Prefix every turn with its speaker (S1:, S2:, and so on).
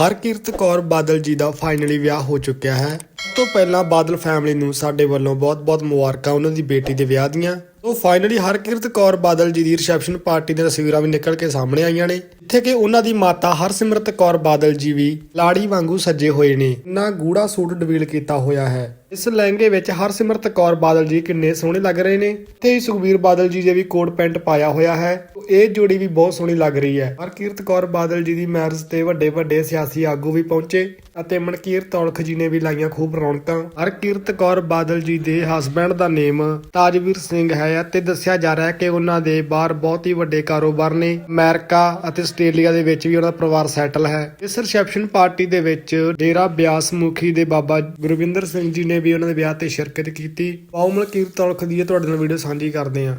S1: ਹਰਕਿਰਤ ਕੌਰ ਬਾਦਲ ਜੀ ਦਾ finally ਵਿਆਹ ਹੋ ਚੁੱਕਿਆ ਹੈ। ਸਭ ਤੋਂ ਪਹਿਲਾਂ ਬਾਦਲ ਫੈਮਿਲੀ ਨੂੰ ਸਾਡੇ ਵੱਲੋਂ ਬਹੁਤ-ਬਹੁਤ ਮੁਬਾਰਕਾਂ ਉਹਨਾਂ ਦੀ ਬੇਟੀ ਦੇ ਵਿਆਹ ਦੀਆਂ। ਤੋਂ ਫਾਈਨਲੀ ਹਰਕਿਰਤ ਕੌਰ ਬਾਦਲ ਜੀ ਦੀ ਰਿਸੈਪਸ਼ਨ ਪਾਰਟੀ ਦੀਆਂ ਤਸਵੀਰਾਂ ਵੀ ਨਿਕਲ ਕੇ ਸਾਹਮਣੇ ਆਈਆਂ ਨੇ। ਜਿੱਥੇ ਕਿ ਉਹਨਾਂ ਦੀ ਮਾਤਾ ਹਰਸਿਮਰਤ ਕੌਰ ਬਾਦਲ ਜੀ ਵੀ ਲਾੜੀ ਵਾਂਗੂ ਸੱਜੇ ਹੋਏ ਨੇ। ਨਾ ਗੂੜਾ ਸੂਟ ਡਵੀਲ ਕੀਤਾ ਹੋਇਆ ਹੈ। ਇਸ ਲਹਿੰਗੇ ਵਿੱਚ ਹਰਸਿਮਰਤ ਕੌਰ ਬਾਦਲ ਜੀ ਕਿੰਨੇ ਸੋਹਣੇ ਲੱਗ ਰਹੇ ਨੇ। ਤੇ ਸੁਖਬੀਰ ਬਾਦਲ ਜੀ ਦੇ ਵੀ ਕੋਟ ਪੈਂਟ ਪਾਇਆ ਹੋਇਆ ਹੈ। ਇਹ ਜੋੜੀ ਵੀ ਬਹੁਤ ਸੋਹਣੀ ਲੱਗ ਰਹੀ ਹੈ। ਹਰਕਿਰਤ ਕੌਰ ਬਾਦਲ ਜੀ ਦੀ ਮੈਰਿਜ ਤੇ ਵੱਡੇ ਵੱਡੇ ਸਿਆਸੀ ਆਗੂ ਵੀ ਪਹੁੰਚੇ ਅਤੇ ਮਨਕੀਰਤ ਔਲਖ ਜੀ ਨੇ ਵੀ ਲਾਈਆਂ ਖੂਬ ਰੌਣਕਾਂ। ਹਰਕਿਰਤ ਕੌਰ ਬਾਦਲ ਜੀ ਦੇ ਹਸਬੰਡ ਦਾ ਨੇਮ ਤਾਜਵੀਰ ਸਿੰਘ ਹੈ ਅਤੇ ਦੱਸਿਆ ਜਾ ਰਿਹਾ ਹੈ ਕਿ ਉਹਨਾਂ ਦੇ ਬਾਹਰ ਬਹੁਤ ਹੀ ਵੱਡੇ ਕਾਰੋਬਾਰ ਨੇ। ਅਮਰੀਕਾ ਅਤੇ ਆਸਟ੍ਰੇਲੀਆ ਦੇ ਵਿੱਚ ਵੀ ਉਹਨਾਂ ਦਾ ਪਰਿਵਾਰ ਸੈਟਲ ਹੈ। ਇਸ ਰਿਸੈਪਸ਼ਨ ਪਾਰਟੀ ਦੇ ਵਿੱਚ ਡੇਰਾ ਬਿਆਸ ਮੁਖੀ ਦੇ ਬਾਬਾ ਗੁਰਵਿੰਦਰ ਸਿੰਘ ਜੀ ਨੇ ਵੀ ਉਹਨਾਂ ਦੇ ਵਿਆਹ ਤੇ ਸ਼ਿਰਕਤ ਕੀਤੀ। ਆਓ ਮਲਕੀਰਤ ਔਲਖ ਦੀ ਇਹ ਤੁਹਾਡੇ ਨਾਲ ਵੀਡੀਓ ਸਾਂਝੀ ਕਰਦੇ ਹਾਂ।